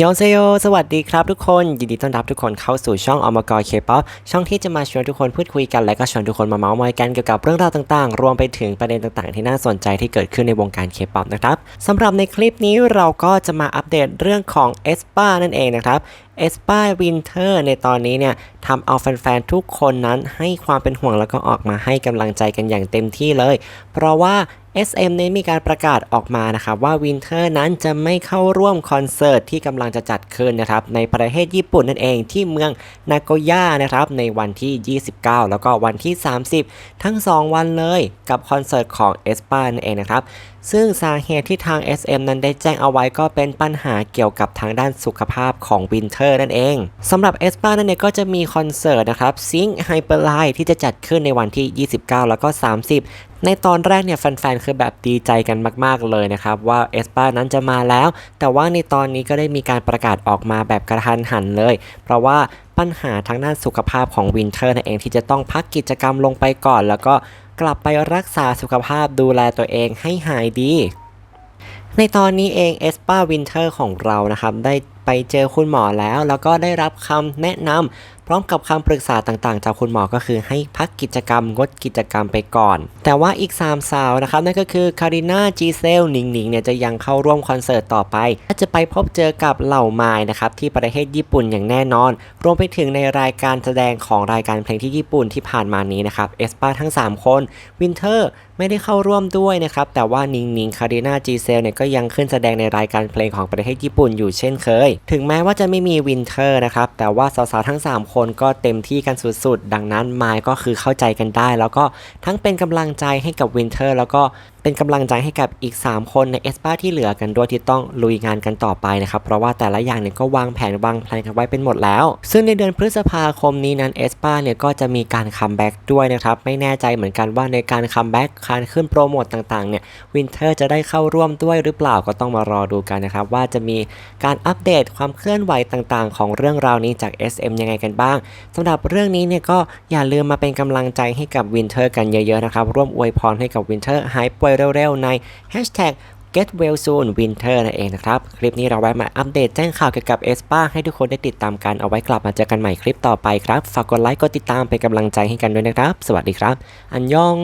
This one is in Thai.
ยองเซโย สวัสดีครับทุกคน ยินดีต้อนรับทุกคนเข้าสู่ช่องอมกรเคป๊อปช่องที่จะมาชวนทุกคนพูดคุยกันและก็ชวนทุกคนมาเมาส์มอยกันเกี่ยวกับเรื่องราวต่างๆ รวมไปถึงประเด็นต่างๆ ที่น่าสนใจที่เกิดขึ้นในวงการเคป๊อปนะครับสำหรับในคลิปนี้เราก็จะมาอัปเดตเรื่องของเอสปานั่นเองนะครับเอสปาวินเทอร์ในตอนนี้เนี่ยทำเอาแฟนๆ ทุกคนนั้นให้ความเป็นห่วงแล้วก็ออกมาให้กำลังใจกันอย่างเต็มที่เลย เพราะว่า SM นี้มีการประกาศออกมานะครับว่าวินเทอร์นั้นจะไม่เข้าร่วมคอนเสิร์ตที่กำลังจะจัดขึ้นนะครับในประเทศญี่ปุ่นนั่นเองที่เมืองนาโกย่านะครับในวันที่ 29 แล้วก็วันที่ 30 ทั้ง 2 วันเลยกับคอนเสิร์ตของเอสปานั่นเองนะครับซึ่งสาเหตุที่ทาง SM นั้นได้แจ้งเอาไว้ก็เป็นปัญหาเกี่ยวกับทางด้านสุขภาพของวินเทอร์นั่นเองสำหรับเอสปานั่นเองก็จะมีคอนเสิร์ตนะครับซิงไฮเปอร์ไลที่จะจัดขึ้นในวันที่ 29 แล้วก็ 30 ในตอนแรกเนี่ยแฟนๆ คือแบบดีใจกันมาก ๆ เลยนะครับ ว่าเอสปานั้นจะมาแล้ว แต่ว่าในตอนนี้ก็ได้มีการประกาศออกมาแบบกระทันหันเลย เพราะว่าปัญหาทางด้านสุขภาพของวินเทอร์นั่นเองที่จะต้องพักกิจกรรมลงไปก่อน แล้วก็กลับไปรักษาสุขภาพดูแลตัวเองให้หายดี ในตอนนี้เองเอสปาวินเทอร์ของเรานะครับได้ไปเจอคุณหมอแล้ว แล้วก็ได้รับคำแนะนำพร้อมกับคำปรึกษาต่างๆ จากคุณหมอก็คือให้พักกิจกรรมงดกิจกรรมไปก่อน แต่ว่าอีก 3 สาวนะครับ นั่นก็คือคาริน่าจีเซลหนิงหนิงเนี่ยจะยังเข้าร่วมคอนเสิร์ตต่อไปและจะไปพบเจอกับเหล่าไมายนะครับที่ประเทศญี่ปุ่นอย่างแน่นอน รวมไปถึงในรายการแสดงของรายการเพลงที่ญี่ปุ่นที่ผ่านมานี้นะครับเอสปาทั้ง 3 คนวินเทอร์ไม่ได้เข้าร่วมด้วยนะครับแต่ว่านิงนิงคาริน่าจีเซลเนี่ยก็ยังขึ้นแสดงในรายการเพลงของประเทศญี่ปุ่นอยู่เช่นเคยถึงแม้ว่าจะไม่มีวินเทอร์นะครับ แต่ว่าสาวๆทั้ง 3 คนก็เต็มที่กันสุดๆ ดังนั้นไมค์ก็คือเข้าใจกันได้ แล้วก็ทั้งเป็นกำลังใจให้กับวินเทอร์แล้วก็ เป็นกำลังใจให้กับอีก 3 คนในเอสปาที่เหลือกันด้วยที่ต้องลุยงานกันต่อไปนะครับ เพราะว่าแต่ละอย่างเนี่ยก็วางแผนวางแผนกันไว้เป็นหมดแล้ว ซึ่งในเดือนพฤษภาคมนี้นั้นเอสปาเนี่ยก็จะมีการคัมแบ็กด้วยนะครับ ไม่แน่ใจเหมือนกันว่าในการคัมแบ็กการขึ้นโปรโมตต่างๆเนี่ยวินเทอร์จะได้เข้าร่วมด้วยหรือเปล่าก็ต้องมารอดูกันนะครับ ว่าจะมีการอัปเดตความเคลื่อนไหวต่างๆ ของเรื่องราวนี้จาก SM ยังไงกันบ้างสำหรับเรื่องนี้เนี่ยก็อย่าลืมมาเป็นกำลังใจให้กับวินเทอร์กันเยอะๆนะครับร่วมอวยพรให้กับวินเทอร์หายป่วยเร็วๆ ใน Hashtag Get Well Soon Winter นั่นเองนะครับ คลิปนี้เราไว้มาอัปเดตแจ้งข่าวเกี่ยวกับเอสปาให้ทุกคนได้ติดตามกันเอาไว้กลับมาเจอกันใหม่คลิปต่อไปครับ ฝากกดไลค์กดติดตามเป็นกำลังใจให้กันด้วยนะครับ สวัสดีครับ อันยอง